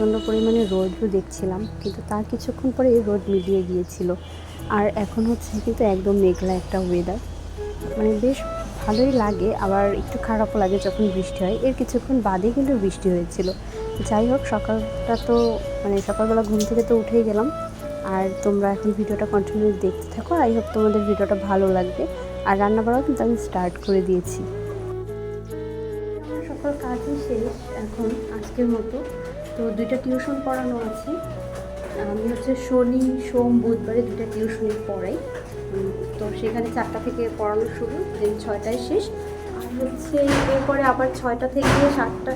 প্রচণ্ড পরিমাণে রোদও দেখছিলাম, কিন্তু তার কিছুক্ষণ পরে রোদ মিলিয়ে গিয়েছিল। আর এখন হচ্ছে কিন্তু একদম মেঘলা একটা ওয়েদার মানে বেশ ভালোই লাগে, আবার একটু খারাপও লাগে যখন বৃষ্টি হয়। এর কিছুক্ষণ বাদেই কিন্তু বৃষ্টি হয়েছিল। যাই হোক, সকালটা তো মানে সকালবেলা ঘুম থেকে তো উঠেই গেলাম। আর তোমরা এখন ভিডিওটা কন্টিনিউ দেখতে থাকো। আই হোপ তোমাদের ভিডিওটা ভালো লাগবে। আর রান্না বাড়াও কিন্তু আমি স্টার্ট করে দিয়েছি। সকল কাজই শেষ এখন আজকের মতো। তো দুইটা টিউশন পড়ানো আছে। আমি হচ্ছে শনি, সোম, বুধবারে দুইটা টিউশনি পড়াই। তো সেখানে চারটা থেকে পড়ানো শুরু দেন ছয়টায় শেষ। আর হচ্ছে এরপরে আবার ছয়টা থেকে সাতটা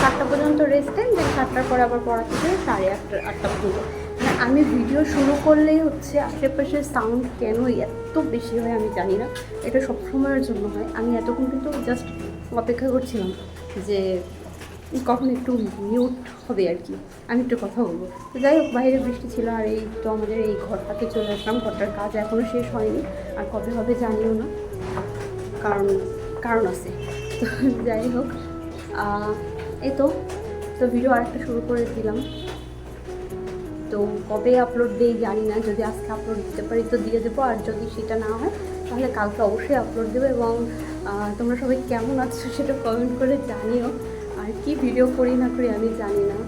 সাতটা পর্যন্ত রেস্ট দেন দেন সাতটার পরে আবার পড়াতে যাই সাড়ে আটটা আটটা পর্যন্ত। মানে আমি ভিডিও শুরু করলেই হচ্ছে আশেপাশের সাউন্ড কেন এত বেশি হয় আমি জানি না। এটা সব সময়ের জন্য হয়। আমি এতক্ষণ কিন্তু জাস্ট অপেক্ষা করছিলাম যে কখন একটু মিউট হবে আর কি। আমি একটু কথা বলব। তো যাই হোক, বাইরে বৃষ্টি ছিল আর এই তো আমাদের এই ঘরটাতে চলে আসলাম। ঘরটার কাজ এখনও শেষ হয়নি। আর কবে হবে জানিও না। কারণ কারণ আছে। তো যাই হোক এই তো তো ভিডিও আরেকটা শুরু করে দিলাম। তো কবে আপলোড দিই জানি না। যদি আজকে আপলোড দিতে পারি তো দিয়ে দেবো। আর যদি সেটা না হয়, তাহলে কালকে অবশ্যই আপলোড দেবো। এবং তোমরা সবাই কেমন আছো সেটা কমেন্ট করে জানিও। আর কি ভিডিও করি না করি আমি জানি না।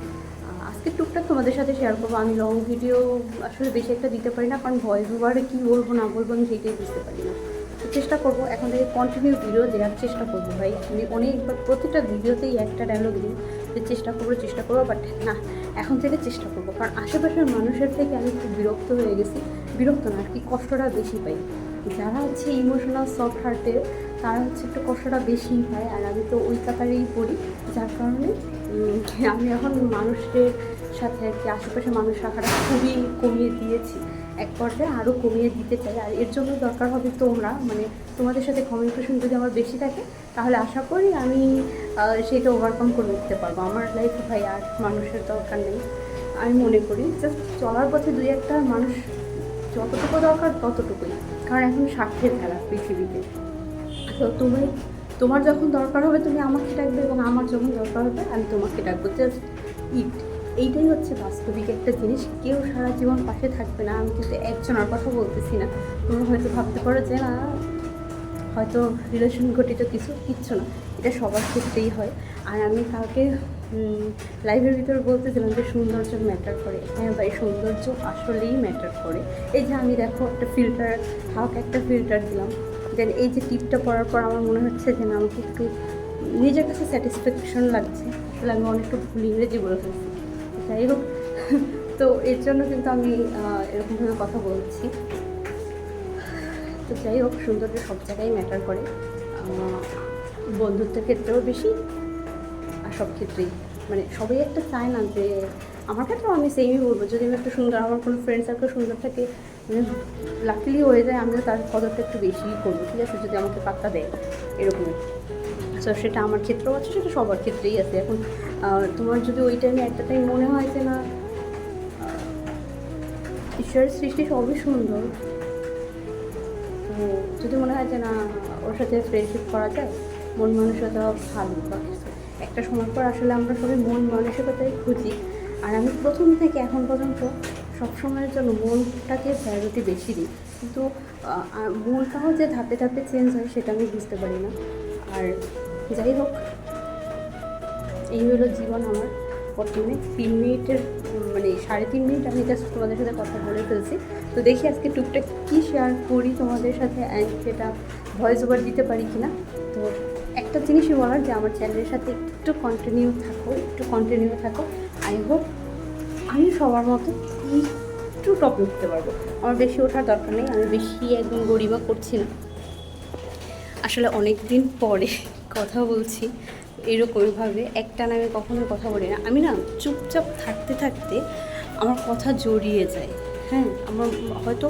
আজকে টুকটাক তোমাদের সাথে শেয়ার করব। আমি লং ভিডিও আসলে বেশি একটা দিতে পারি না, কারণ ভয়েস ওভারে কী বলব, না বলব আমি সেটাই বুঝতে পারি না। চেষ্টা করব, এখন থেকে কন্টিনিউ ভিডিও দেওয়ার চেষ্টা করব ভাই। আমি অনেকবার প্রতিটা ভিডিওতেই একটা ডায়লগ দিই যে চেষ্টা করব চেষ্টা করব বাট না, এখন থেকে চেষ্টা করব। কারণ আশেপাশের মানুষের থেকে আমি খুব বিরক্ত হয়ে গেছি। বিরক্ত না, আর কি কষ্টটা বেশি পাই। যারা হচ্ছে ইমোশনাল সফট হার্টের তারা হচ্ছে একটু কষ্টটা বেশি হয়, আর আমি তো ওই কাতারেই পড়ি, যার কারণে আমি এখন মানুষের সাথে আর কি আশেপাশে মানুষ রাখাটা খুবই কমিয়ে দিয়েছি। এক পর্যায়ে আরও কমিয়ে দিতে চাই, আর এর জন্য দরকার হবে তোমরা মানে তোমাদের সাথে কমিউনিকেশন যদি আমার বেশি থাকে, তাহলে আশা করি আমি সেটা ওভারকাম করে উঠতে পারব। আমার লাইফে ভাই আর মানুষের দরকার নেই, আমি মনে করি জাস্ট চলার পথে দুই একটা মানুষ যতটুকু দরকার ততটুকুই। কারণ এখন স্বার্থের খেলা পৃথিবীতে। তো তুমি, তোমার যখন দরকার হবে তুমি আমাকে ডাকবে এবং আমার যখন দরকার হবে আমি তোমাকে ডাকবো। জাস্ট ইট, এইটাই হচ্ছে বাস্তবিক একটা জিনিস। কেউ সারা জীবন পাশে থাকবে না। আমি কিন্তু একজনের কথা বলতেছি না। তোমরা হয়তো ভাবতে পারো যে, না, হয়তো রিলেশন ঘটিত কিছু, কিচ্ছু না। এটা সবার ক্ষেত্রেই হয়। আর আমি কাউকে লাইভের ভিতরে বলতেছিলাম যে সৌন্দর্য ম্যাটার করে। হ্যাঁ ভাই, সৌন্দর্য আসলেই ম্যাটার করে। এই যে আমি দেখো একটা ফিল্টার হালকা একটা ফিল্টার দিলাম। দেন এই যে টিপটা পরার পর আমার মনে হচ্ছে যে না আমাকে একটু নিজের কাছে স্যাটিসফ্যাকশন লাগছে। আসলে আমি অনেকটা ভুল ইংরেজি বলে ফেলছি। যাই হোক, তো এর জন্য কিন্তু আমি এরকমভাবে কথা বলছি। তো যাই হোক সৌন্দর্য সব জায়গায় ম্যাটার করে। বন্ধুত্বের ক্ষেত্রেও বেশি, আর সব ক্ষেত্রেই। মানে সবাই একটা চায় না যে, আমার ক্ষেত্রেও আমি সেমই বলব। যদি আমি একটু সুন্দর, আমার কোনো ফ্রেন্ড সার্কেল সুন্দর থাকে লাকিলি হয়ে যায় আমিও তার কদরটা একটু বেশিই করব, ঠিক আছে? যদি আমাকে পাত্তা দেয় এরকমই তো সেটা আমার ক্ষেত্রেও আছে, সেটা সবার ক্ষেত্রেই আছে। এখন তোমার যদি ওই টাইমে একটা টাইম মনে হয় যে না ঈশ্বরের সৃষ্টি সবই সুন্দর যদি মনে হয় যে না, ওর সাথে ফ্রেন্ডশিপ করা যায়, মন মানসিকতা ভালো একটা সময় পর আসলে আমরা সবাই মন মানসিকতাই খুঁজি। আর আমি প্রথম থেকে এখন পর্যন্ত সবসময়ের জন্য মনটাকে প্রায়োরিটি বেশি দিই। কিন্তু মনটাও যে ধাপে ধাপে চেঞ্জ হয়, সেটা আমি বুঝতে পারি না। আর যাই হোক, এই হলো জীবন আমার বর্তমানে তিন মিনিটের মানে সাড়ে তিন মিনিট আমি জাস্ট তোমাদের সাথে কথা বলে ফেলছি। তো দেখি আজকে টুকটাক কী শেয়ার করি তোমাদের সাথে অ্যান্ড সেটা ভয়েস ওভার দিতে পারি কি না তো একটা জিনিসই বলার যে আমার চ্যানেলের সাথে একটু কন্টিনিউ থাকো, একটু কন্টিনিউ থাকো। আই হোপ আমি সবার মতো একটু টপে উঠতে পারব। আমার বেশি ওঠার দরকার নেই, আমি বেশি একদম গরিবা করছি না। আসলে অনেক দিন পরে কথা বলছি এরকমভাবে, একটা আমি কখনো কথা বলি না। আমি না চুপচাপ থাকতে থাকতে আমার কথা জড়িয়ে যায়। হ্যাঁ আমার হয়তো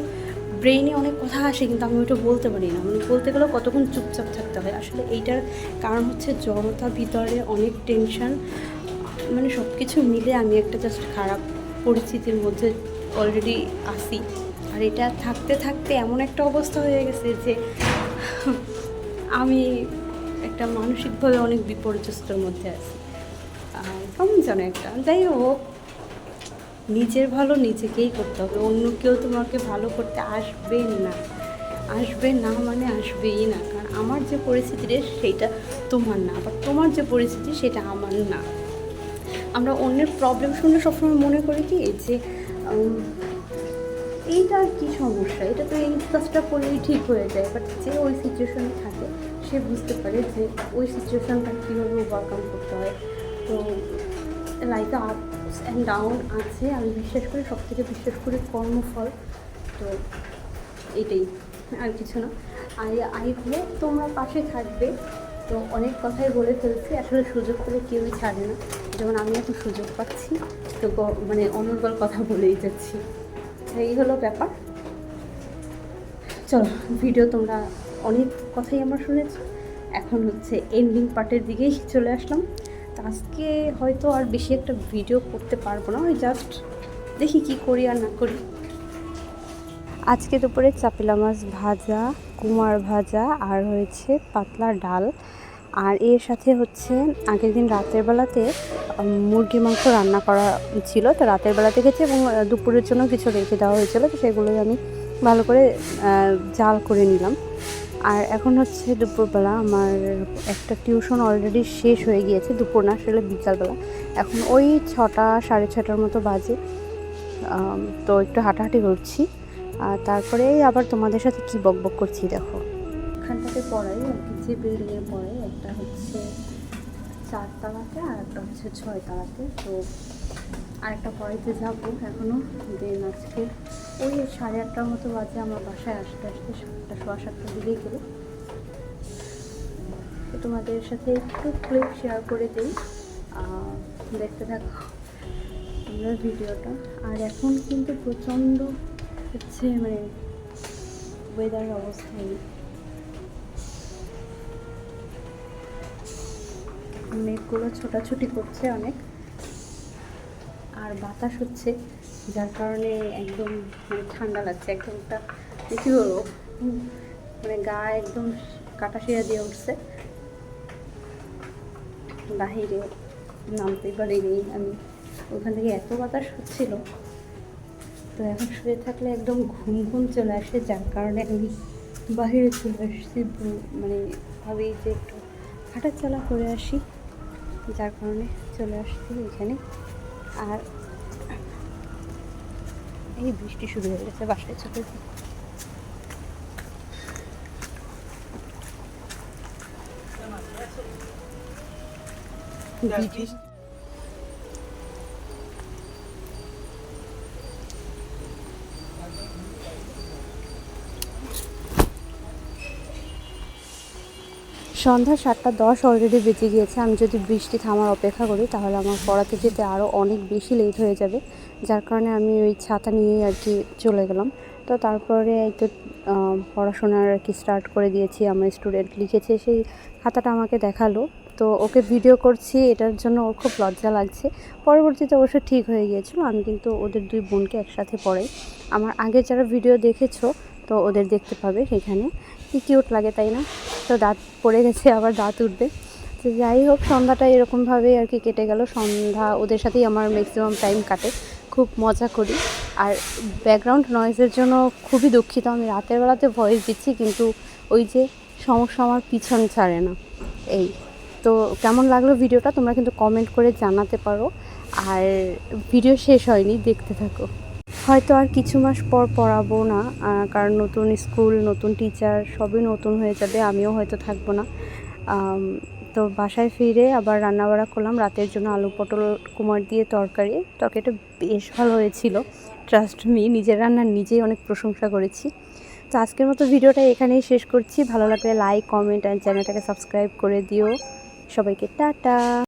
ব্রেইনে অনেক কথা আসে, কিন্তু আমি ওটা বলতে পারি না। মানে বলতে গেলেও কতক্ষণ চুপচাপ থাকতে হয়? আসলে এইটার কারণ হচ্ছে জড়তা ভিতরে অনেক টেনশন মানে সব কিছু মিলে আমি একটা জাস্ট খারাপ পরিস্থিতির মধ্যে অলরেডি আসি আর এটা থাকতে থাকতে এমন একটা অবস্থা হয়ে গেছে যে আমি একটা মানসিকভাবে অনেক বিপর্যস্তর মধ্যে আছি। কেমন যেন একটা। যাই হোক, নিজের ভালো নিজেকেই করতে হবে। অন্য কেউ তোমাকে ভালো করতে আসবে না। আসবে না মানে আসবেই না। কারণ আমার যে পরিস্থিতি রে সেইটা তোমার না। আবার তোমার যে পরিস্থিতি, সেটা আমার না। আমরা অন্যের প্রবলেম শুনে সবসময় মনে করি কি যে এইটা আর কি সমস্যা? এটা তো এই কাজটা করলেই ঠিক হয়ে যায়। বাট যে ওই সিচুয়েশনে থাকে, সে বুঝতে পারে যে ওই সিচুয়েশনটা কীভাবে ওভারকাম করতে হয়। তো লাইফে আপস অ্যান্ড ডাউন আছে। আমি বিশ্বাস করি সব থেকে বিশ্বাস করি কর্মফল। তো এটাই, আর কিছু না। আই আই হোপ তোমরা পাশে থাকবে। তো অনেক কথাই বলে ফেলছি। আসলে সুযোগ পেলে কেউই ছাড়ে না। যেমন আমি এখন সুযোগ পাচ্ছি, তো মানে অনর্গল কথা বলেই যাচ্ছি। এই হলো ব্যাপার। চলো, ভিডিও তোমরা অনেক কথাই আমার শুনেছো। এখন হচ্ছে এন্ডিং পার্টের দিকেই চলে আসলাম। তো আজকে হয়তো আর বেশি একটা ভিডিও করতে পারব না। ওই জাস্ট দেখি কি করি আর না করি। আজকে দুপুরে চাপিলা মাছ ভাজা কুমার ভাজা আর হয়েছে পাতলা ডাল। আর এর সাথে হচ্ছে আগের দিন রাতের বেলাতে উম, মুরগির মাংস রান্না করা ছিল। তো রাতের বেলাতে গেছে এবং দুপুরের জন্য কিছু রেখে দেওয়া হয়েছিল। তো সেগুলোই আমি ভালো করে জাল করে নিলাম। আর এখন হচ্ছে দুপুরবেলা আমার একটা টিউশন অলরেডি শেষ হয়ে গিয়েছে। দুপুর না আসলে বিকালবেলা। এখন ওই ছটা সাড়ে ছটার মতো বাজে। তো একটু হাঁটাহাঁটি করছি। আর তারপরে আবার তোমাদের সাথে কি বকবক করছি দেখো। এখানটাতে পড়াই আর কি, যে বিল্ডিংয়ে পড়াই একটা হচ্ছে চারতলাতে আর একটা হচ্ছে ছয়তলাতে তো আরেকটা পড়াইতে যাব এখনও দেন আজকে ওই সাড়ে আটটার মতো বাজে আমার বাসায় আসতে আসতে সাতটা, সোয়া সাতটার দিকে গেলে। তো তোমাদের সাথে একটু ক্লিপ শেয়ার করে দিই দেখতে থাকো। ভিডিওটা। আর এখন কিন্তু প্রচণ্ড হচ্ছে মানে ওয়েদার অবস্থায় মেঘগুলো ছোটাছুটি করছে অনেক। আর বাতাস হচ্ছে, যার কারণে একদম মানে ঠান্ডা লাগছে, একদম একটা কী বলব মানে গা একদম কাটা শিরা দিয়ে উঠছে। বাহিরে নামতেই পারিনি আমি। ওখান থেকে এত বাতাস হচ্ছিল। তো এখন শুয়ে থাকলে একদম ঘুম ঘুম চলে আসে, যার কারণে আমি বাইরে চলে আসছি মানে ভাবি যে একটু হাঁটা চলা করে আসি, যার কারণে চলে আসছি এখানে আর এই বৃষ্টি শুরু হয়ে গেছে বাসায় চলে যাই। বৃষ্টি সন্ধ্যা সাতটা দশ অলরেডি বেজে গিয়েছে। আমি যদি বৃষ্টি থামার অপেক্ষা করি, তাহলে আমার পড়াতে যেতে আরও অনেক বেশি লেট হয়ে যাবে। যার কারণে আমি ওই ছাতা নিয়েই আর কি চলে গেলাম। তো তারপরে তো পড়াশোনার আর কি স্টার্ট করে দিয়েছি। আমার স্টুডেন্ট লিখেছে, সেই খাতাটা আমাকে দেখাল। তো ওকে ভিডিও করছি, এটার জন্য ওর খুব লজ্জা লাগছে। পরবর্তীতে অবশ্য ঠিক হয়ে গিয়েছিল, আমি কিন্তু ওদের দুই বোনকে একসাথে পড়াই। আমার আগে যারা ভিডিও দেখেছ, তো ওদের দেখতে পাবে সেখানে। কি কিউট লাগে, তাই না? তো দাঁত পড়ে গেছে, আবার দাঁত উঠবে। তো যাই হোক, সন্ধ্যাটা এরকমভাবেই আর কি কেটে গেল। সন্ধ্যা, ওদের সাথেই আমার ম্যাক্সিমাম টাইম কাটে। খুব মজা করি। আর ব্যাকগ্রাউন্ড নয়েজের জন্য খুবই দুঃখিত। আমি রাতের বেলাতে ভয়েস দিচ্ছি, কিন্তু ওই যে সমস্যা আমার পিছন ছাড়ে না। এই। তো কেমন লাগল ভিডিওটা? তোমরা কিন্তু কমেন্ট করে জানাতে পারো। আর ভিডিও শেষ হয়নি, দেখতে থাকো। হয়তো আর কিছু মাস পর পড়াবো না কারণ নতুন স্কুল, নতুন টিচার সবই নতুন হয়ে যাবে, আমিও হয়তো থাকব না। তো বাসায় ফিরে আবার রান্নাবাড়া করলাম, রাতের জন্য আলু পটল কুমার দিয়ে তরকারি। তরকারিটা বেশ ভালো হয়েছিল ট্রাস্ট মি নিজের রান্নার নিজেই অনেক প্রশংসা করেছি। তো আজকের মতো ভিডিওটা এখানেই শেষ করছি, ভালো লাগলে লাইক কমেন্ট অ্যান্ড চ্যানেলটাকে সাবস্ক্রাইব করে দিও। সবাইকে টাটা!